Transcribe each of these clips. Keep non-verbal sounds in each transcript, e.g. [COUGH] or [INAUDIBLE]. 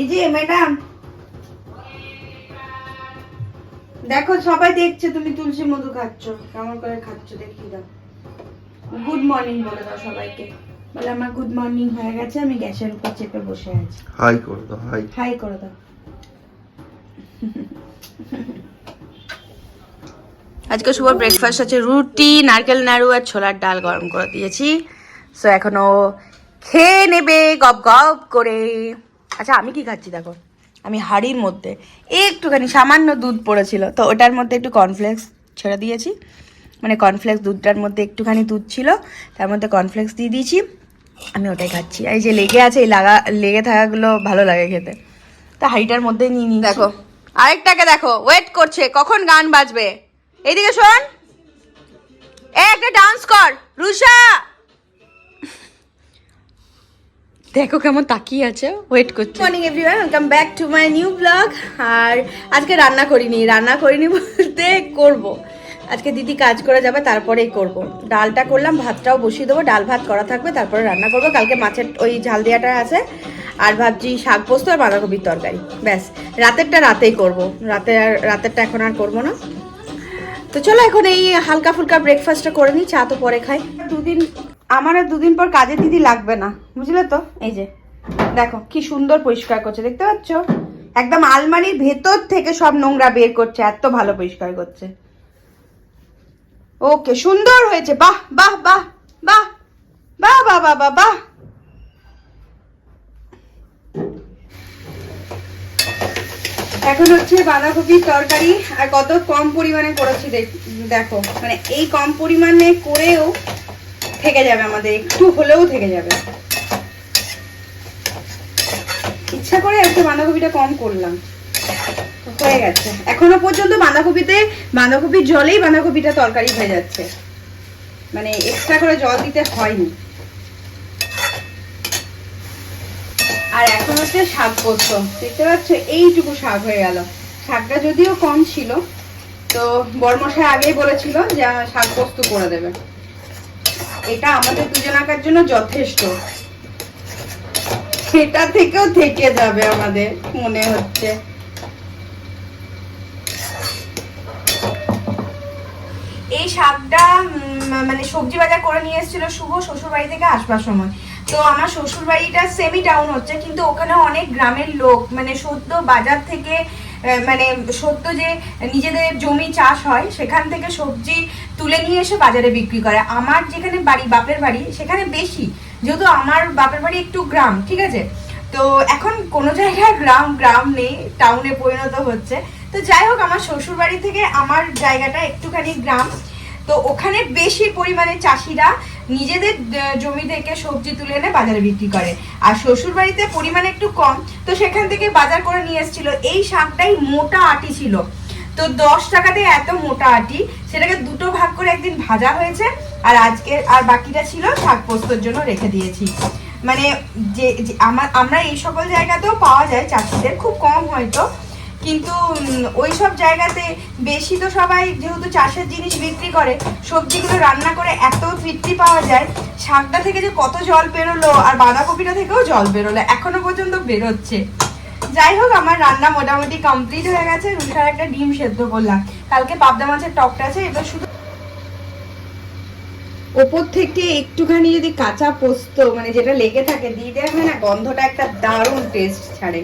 এই যে ম্যাডাম দেখো সবাই দেখছে তুমি তুলসী মধু খাচ্ছ। কেমন করে খাচ্ছ দেখিয়ে দাও। গুড মর্নিং বলে দাও সবাইকে। বলে আমার গুড মর্নিং হয়ে গেছে আমি গ্যাসের উপর চেপে বসে আছি। হাই করে দাও হাই হাই করে দাও। আজকে শুভ ব্রেকফাস্ট আছে রুটি নারকেল নাড়ু আর ছোলার ডাল গরম করে দিয়েছি। সো এখনও খেয়ে নেবে গপ গপ করে। আচ্ছা আমি কি খাচ্ছি দেখো? আমি হাড়ির মধ্যে একটুখানি সামান্য দুধ পড়েছিল। তো ওটার মধ্যে একটু কর্নফ্লেক্স ছেড়ে দিয়েছি। মানে কর্নফ্লেক্স দুধটার মধ্যে একটুখানি দুধ ছিল, তার মধ্যে কর্নফ্লেক্স দিয়ে দিয়েছি। আমি ওটাই খাচ্ছি। এই যে লেগে আছে, এই লাগা, লেগে থাকাগুলো ভালো লাগে খেতে। তা হাঁড়িটার মধ্যে নিয়ে নিই দেখো, আরেকটাকে দেখো ওয়েট করছে, কখন গান বাজবে? এইদিকে শোন। একটা ডান্স কর রুষা দেখো কেমন তাকিয়ে আছে ওয়েট করছে। Morning everyone welcome back to my new blog আর আজকে রান্না করিনি। রান্না করিনি বলতে করব। আজকে দিদি কাজ করে যাবে তারপরেই করব। ডালটা করলাম ভাতটাও বসিয়ে দেবো। ডাল ভাত করা থাকবে তারপরে রান্না করব। কালকে মাছের ওই ঝাল দেওয়াটা আছে। আর ভাবছি শাক পোস্ত আর বাঁধাকপির তরকারি। ব্যাস রাতেরটা রাতেই করব। রাতে আর রাতেরটা এখন আর করব না। তো চলো এখন এই হালকা ফুলকা ব্রেকফাস্টটা করে নিই। চা তো পরে খাই। দুদিন আমার আর দুদিন পর কাজে দিদি লাগবে না বুঝলে তো? এই যে। দেখো কি সুন্দর পরিষ্কার করছে দেখতে পাচ্ছ? একদম আলমারির ভেতর থেকে সব নোংরা বের করছে এত ভালো পরিষ্কার করছে। ওকে সুন্দর হয়েছে বাহ বাহ বাহ বাহ বাহ বাহ বাহ বাহ বাহ। এখন হচ্ছে বাঁধাকপির তরকারি আর কত কম পরিমাণে করেছি দেখ- দেখো মানে এই কম পরিমাণে করেও থেকে যাবে আমাদের, একটু হলেও থেকে যাবে। ইচ্ছা করে আজকে বাঁধাকপিটা কম করলাম। হয়ে গেছে। এখনও পর্যন্ত বাঁধাকপিতে, বাঁধাকপির জলেই বাঁধাকপিটা তরকারি হয়ে যাচ্ছে। মানে এক্সট্রা করে জল দিতে হয়নি। আর এখন হচ্ছে শাক পোস্ত দেখতে পাচ্ছ, এইটুকু শাক হয়ে গেল। শাকটা যদিও কম ছিল, তো বর্মশাই আগেই বলেছিল যে শাক পোস্ত করে দেবে। এটা আমাদের দুজন আঁকার জন্য যথেষ্ট। সেটা থেকেও থেকে যাবে আমাদের, মনে হচ্ছে। এই শাকটা মানে সবজি বাজার করে নিয়ে এসেছিল শুভ শ্বশুর বাড়ি থেকে আসবার সময়। তো আমার শ্বশুর বাড়িটা সেমি টাউন হচ্ছে, কিন্তু ওখানে অনেক গ্রামের লোক মানে সদ্য বাজার থেকে মানে সদ্য যে নিজেদের জমি চাষ হয়, সেখান থেকে সবজি তুলে নিয়ে এসে বাজারে বিক্রি করে। আমার যেখানে বাড়ি, বাপের বাড়ি, সেখানে বেশি, যেহেতু আমার বাপের বাড়ি একটু গ্রাম, ঠিক আছে? তো এখন কোনো জায়গায় গ্রাম গ্রাম নেই টাউনে পরিণত হচ্ছে। তো যাই হোক, আমার শ্বশুর বাড়ি থেকে আমার জায়গাটা একটুখানি গ্রাম। তো ওখানে বেশি পরিমাণে চাষিরা নিজেদের জমি থেকে সবজি তুলে এনে বাজারে বিক্রি করে। আর শ্বশুর বাড়িতে পরিমাণ একটু কম, তো সেখান থেকে বাজার করে নিয়ে এসেছিল। এই শাকটাই মোটা আটি ছিল। তো দশ টাকাতে এত মোটা আটি, সেটাকে দুটো ভাগ করে একদিন ভাজা হয়েছে, আর আজকে, আর বাকিটা ছিল শাক পোস্তর জন্য রেখে দিয়েছি। মানে যে আমার আমরা এই সকল জায়গাতেও পাওয়া যায় চাষিদের, খুব কম হয়তো। কিন্তু ওই সব জায়গাতে বেশি তো সবাই যেহেতু চাষের জিনিস বিক্রি করে, সবজিগুলো রান্না করে এত তৃপ্তি পাওয়া যায়, শাকটা থেকে যে কত জল বেরোলো আর বাঁধাকপিটা থেকেও জল বেরোলো, এখনও পর্যন্ত বেরোচ্ছে। যাই হোক, আমার রান্না মোটামুটি কমপ্লিট হয়ে গেছে রুষার একটা ডিম সেদ্ধ করলাম। কালকে পাবদা মাছের টকটা আছে, এবার শুধু ওপর থেকে একটুখানি যদি কাঁচা পোস্ত মানে যেটা লেগে থাকে, দিয়ে দেওয়া হয় না, গন্ধটা একটা দারুণ টেস্ট ছাড়ে।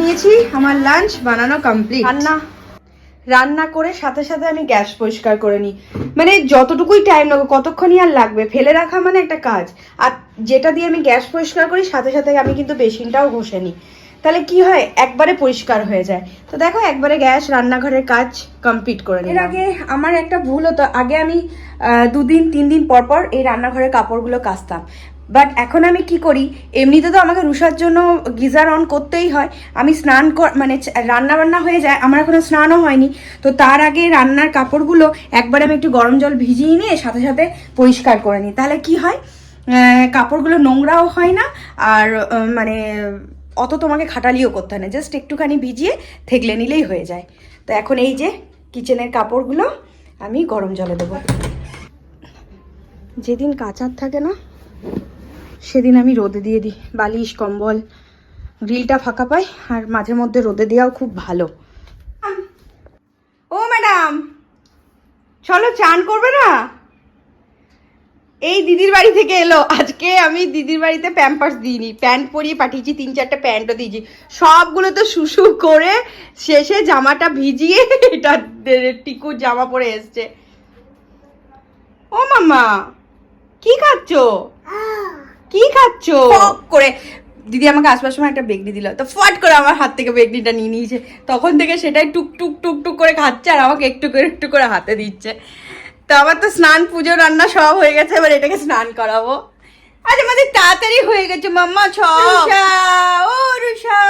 নিয়েছি আমার লাঞ্চ বানানো কমপ্লিট রান্না। রান্না করে সাথে সাথে আমি গ্যাস পরিষ্কার করে নিই। মানে যতটুকুই টাইম লাগবে কতক্ষণই আর লাগবে? ফেলে রাখা মানে একটা কাজ। আর যেটা দিয়ে আমি গ্যাস পরিষ্কার করি সাথে সাথে আমি কিন্তু বেসিনটাও ঘষে নিই। তাহলে কি হয়? একবারে পরিষ্কার হয়ে যায়। তো দেখো একবারে গ্যাস রান্নাঘরের কাজ কমপ্লিট করে এর আগে আমার একটা ভুল হতো। আগে আমি দুদিন তিন দিন পর পর এই রান্নাঘরের কাপড়গুলো কাচতাম। বাট এখন আমি কি করি? এমনিতে তো আমাকে রুষার জন্য গিজার অন করতেই হয়। আমি স্নান মানে রান্না বান্না হয়ে যায়। আমার এখনও স্নানও হয়নি। তো তার আগে রান্নার কাপড়গুলো একবার আমি একটু গরম জল ভিজিয়ে নিয়ে সাথে সাথে পরিষ্কার করে নিই। তাহলে কি হয়? কাপড়গুলো নোংরাও হয় না। আর মানে অত তোমাকে খাটালিও করতে হয় না। জাস্ট একটুখানি ভিজিয়ে থেকলে নিলেই হয়ে যায়। তো এখন এই যে কিচেনের কাপড়গুলো আমি গরম জলে দেবো। যেদিন কাচার থাকে না সেদিন আমি রোদে দিয়ে দিই, বালিশ, কম্বল, গ্রিলটা ফাঁকা পাই, আর মাঝে মধ্যে রোদে দেওয়াও খুব ভালো। ও ম্যাডাম, চলো চান করবে না? এই দিদির বাড়ি থেকে এলো। আজকে আমি দিদির বাড়িতে প্যাম্পার্স দিইনি, প্যান্ট পরিয়ে পাঠিয়েছি, তিন চারটে প্যান্টও দিয়েছি। সবগুলো তো শুশু করে শেষে জামাটা ভিজিয়ে এটা টিকুর জামা পরে এসছে। ও মামা কি খাচ্ছো? কি খাচ্ছ? করে দিদি আমাকে আসবার সময় একটা বেগনি দিল। তো ফট করে আমার হাত থেকে বেগনিটা নিয়ে নিয়েছে। তখন থেকে সেটাই টুক টুক টুক টুক করে খাচ্ছে আর আমাকে একটু করে একটু করে হাতে দিচ্ছে। তো আমার তো স্নান পুজো রান্না সব হয়ে গেছে এবার এটাকে স্নান করাবো। আজ আমাদের তাড়াতাড়ি হয়ে গেছে মাম্মা ছ। ও রুষা।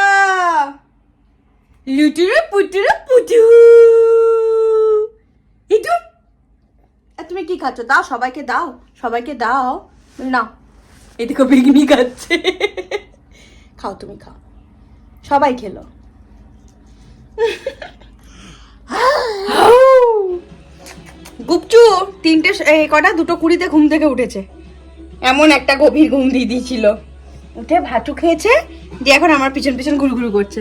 লুটুরু পুটুরু পুটু। একটু তুমি কি খাচ্ছ? দাও সবাইকে দাও সবাইকে দাও। না। এদিকে বেগনি খাচ্ছে খাও তুমি খাও। সবাই খেলো। গুপচু তিনটে এই কটা দুটো কুড়িতে ঘুম থেকে উঠেছে। এমন একটা গভীর ঘুম দিয়ে দিয়েছিল। উঠে ভাতু খেয়েছে দিয়ে এখন আমার পিছন পিছন ঘুরঘুরু করছে।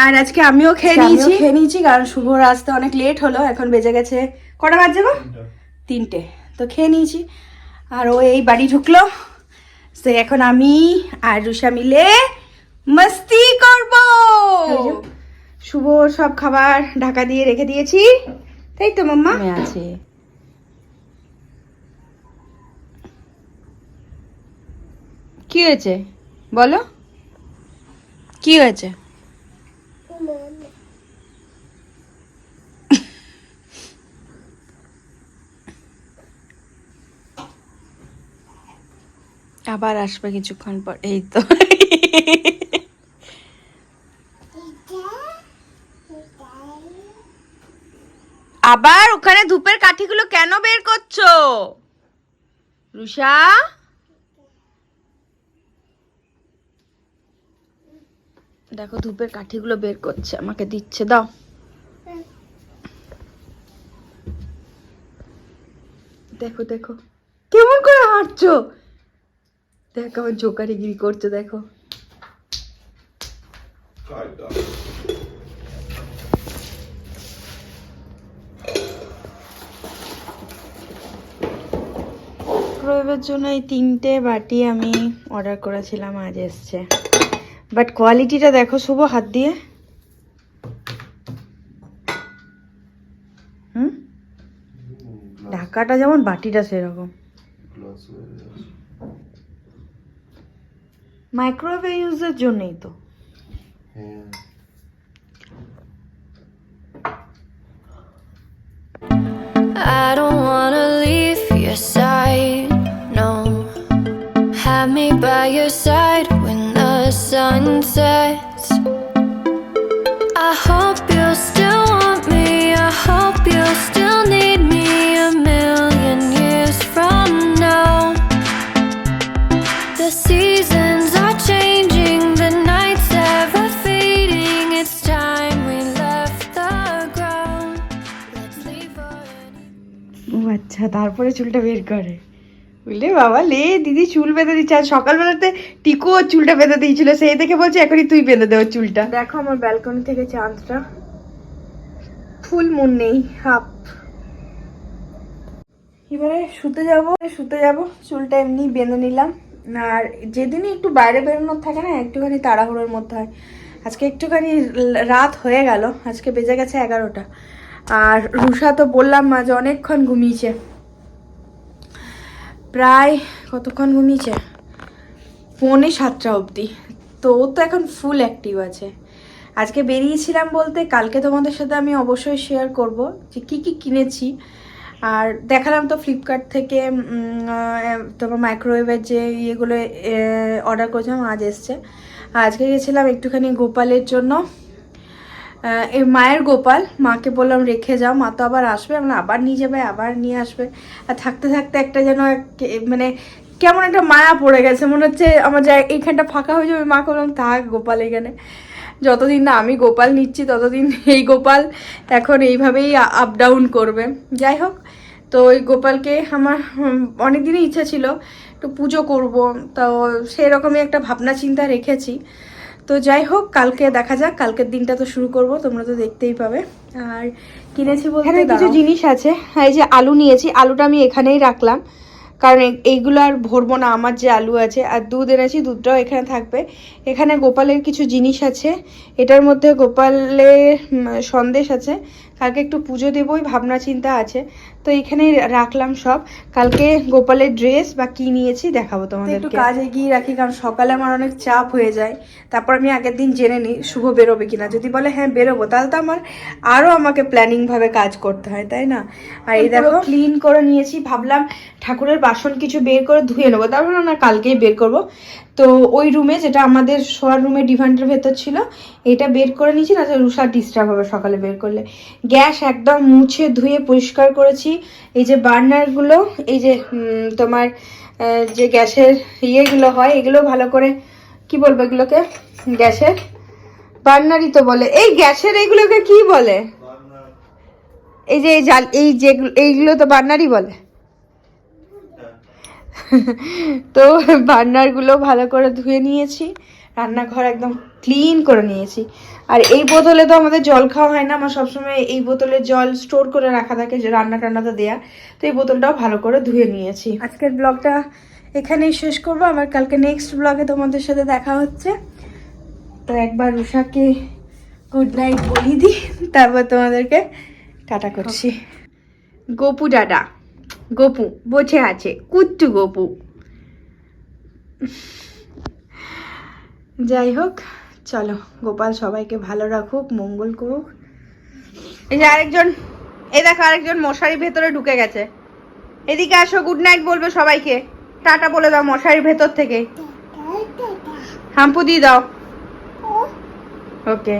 আর আজকে আমিও খেয়ে নিয়েছি। খেয়ে নিয়েছি কারণ শুভ আসতে অনেক লেট হলো এখন বেজে গেছে কটা বাজছে গো? তিনটে। তো খেয়ে নিয়েছি। আর ও এই বাড়ি ঢুকলো। সে এখন আমি আর রুষা মিলে মস্তি করব। শুভ সব খাবার ঢাকা দিয়ে রেখে দিয়েছি। তাই তো মাম্মা? আছে। কি হয়েছে? বলো। কি হয়েছে? আবার আসবে কিছুক্ষণ পর, এই তো। আবার ওখানে ধূপের কাঠিগুলো কেন বের করছ? রুষা? দেখো, ধূপের কাঠিগুলো বের করছে, আমাকে দিচ্ছে, দাও। দেখো দেখো। কেমন করে হাঁটছো? দেখো, আমার জোকারিগিরি করছে, দেখো। প্রয়োগের জন্য এই তিনটে বাটি আমি অর্ডার করেছিলাম, আজ এসছে। বাট কোয়ালিটিটা দেখো, শুভ হাত দিয়ে। ঢাকাটা যেমন বাটিটা সেরকম। মাইক্রোওয়েভ ইউজের জন্যই তো I don't wanna leave your side, no. Have me by your side when the sun sets. I hope you'll still want me. I hope you'll still need me a million years from now. The seasons আচ্ছা তারপরে চুলটা বের করে। বুঝলে? বাবা, লে, দিদি চুল বেঁধে দিচ্ছে। আর সকালবেলাতে টিকু চুলটা বেঁধে দিয়েছিল। সেই দেখে বলছে, এখনই তুই বেঁধে দে ওর চুলটা। দেখো আমার ব্যালকনি থেকে চাঁদটা। ফুল মুন নেই, হাফ। এবারে শুতে যাব শুতে যাব। চুলটা এমনি বেঁধে নিলাম। আর যেদিনই একটু বাইরে বেরোনোর থাকে না, একটুখানি তাড়াহুড়োর মধ্যে হয়। আজকে একটুখানি রাত হয়ে গেল। আজকে বেজে গেছে এগারোটা। আর রুষা তো বললাম মা যে অনেকক্ষণ ঘুমিয়েছে। প্রায় কতক্ষণ ঘুমিয়েছে? পৌনে সাতটা অবধি। তো ও তো এখন ফুল অ্যাক্টিভ আছে। আজকে বেরিয়েছিলাম বলতে কালকে তোমাদের সাথে আমি অবশ্যই শেয়ার করব যে কি কি কিনেছি। আর দেখালাম তো ফ্লিপকার্ট থেকে তোমার মাইক্রোওয়েভের যে ইয়েগুলো অর্ডার করেছিলাম, আজ এসছে। আজকে গেছিলাম একটুখানি গোপালের জন্য। মায়ের গোপাল, মাকে বললাম, রেখে যাও, মা তো আবার আসবে। আমরা আবার নিয়ে যাবে, আবার নিয়ে আসবে। আর থাকতে থাকতে একটা যেন মানে কেমন একটা মায়া পড়ে গেছে। মনে হচ্ছে আমার যা এইখানটা ফাঁকা হয়ে যাবে। মাকে বললাম থাক গোপাল এখানে। যতদিন না আমি গোপাল নিচ্ছি, ততদিন এই গোপাল এখন এইভাবেই আপ ডাউন করবে। যাই হোক, তো ওই গোপালকে আমার অনেক দিনই ইচ্ছা ছিল একটু পুজো করব। তো সেরকমই একটা ভাবনা চিন্তা রেখেছি। তো যাই হোক কালকে দেখা যাক কালকের দিনটা তো শুরু করব তোমরা তো দেখতেই পাবে। আর কিনেছি বলতে কিছু জিনিস আছে। হ্যাঁ এই যে আলু নিয়েছি আলুটা আমি এখানেই রাখলাম। কারণ এইগুলো আর ভরবো না আমার যে আলু আছে আর দুধ এনেছি দুধটাও এখানে থাকবে। এখানে গোপালের কিছু জিনিস আছে এটার মধ্যে গোপালের সন্দেশ আছে। কালকে একটু পুজো দেবই ভাবনা চিন্তা আছে। তো এখানেই রাখলাম সব। কালকে গোপালের ড্রেস বা কি নিয়েছি দেখাবো তো একটু কাজ এগিয়ে রাখি কারণ সকালে আমার অনেক চাপ হয়ে যায়। তারপর আমি আগের দিন জেনে নিই শুভ বেরোবে কিনা। যদি বলে হ্যাঁ বেরোবো তাহলে তো আমার আরও আমাকে প্ল্যানিং ভাবে কাজ করতে হয় তাই না? আর এই দেখো। ক্লিন করে নিয়েছি। ভাবলাম ঠাকুরের বাসন কিছু বের করে ধুয়ে নেব। তারপর না কালকেই বের করব। তো ওই রুমে যেটা আমাদের শোয়ার রুমে ডিভান্ডের ভেতর ছিল এটা বের করে নিয়েছি। না রুষা ডিস্টার্ব হবে সকালে বের করলে। গ্যাস একদম মুছে ধুয়ে পরিষ্কার করেছি। এই যে বার্নারগুলো এই যে তোমার যে গ্যাসের ইয়েগুলো হয়, এগুলো ভালো করে, কি বলব এগুলোকে? গ্যাসের? বার্নারই তো বলে। এই গ্যাসের এইগুলোকে কি বলে? এই যে, এই জাল, এই যে, এইগুলো তো বার্নারই বলে। [LAUGHS] তো বার্নারগুলো ভালো করে ধুয়ে নিয়েছি। রান্নাঘর একদম ক্লিন করে নিয়েছি। আর এই বোতলে তো আমাদের জল খাওয়া হয় না আমার সবসময় এই বোতলে জল স্টোর করে রাখা থাকে যে রান্না টান্নাতে দেয়া। তো এই বোতলটাও ভালো করে ধুয়ে নিয়েছি। আজকের ব্লগটা এখানেই শেষ করব আবার কালকে নেক্সট ব্লগে তোমাদের সাথে দেখা হচ্ছে। তো একবার উষাকে গুড নাইট বলি দিই তারপর তোমাদেরকে টাটা করছি। গোপু দাদা গোপু বসে আছে কুট্টু গোপু। যাই হোক চলো, গোপাল সবাইকে ভালো রাখুক, মঙ্গল করুক। এই যে আরেকজন, এই দেখো আরেকজন মশারির ভেতরে ঢুকে গেছে। এদিকে আসো গুড নাইট বলবে সবাইকে। টাটা বলে দাও মশারির ভেতর থেকে। হাম্পু দিয়ে দাও। ওকে।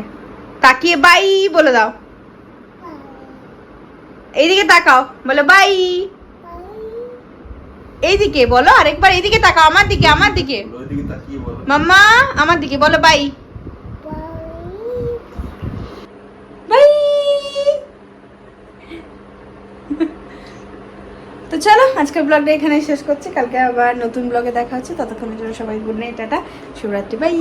তাকিয়ে বাই বলে দাও। এইদিকে তাকাও, বলে বাই এইদিকে বলো, আরেকবার এইদিকে তাকাও, আমার দিকে আমার দিকে। মাম্মা, আমার দিকে, বলো, বাই। বাই। তো চলো, আজকের ব্লগটা এখানে শেষ করছি। কালকে আবার নতুন ব্লগে দেখা হচ্ছে। ততক্ষণের জন্য সবাই good night tata. Shivaratri bye.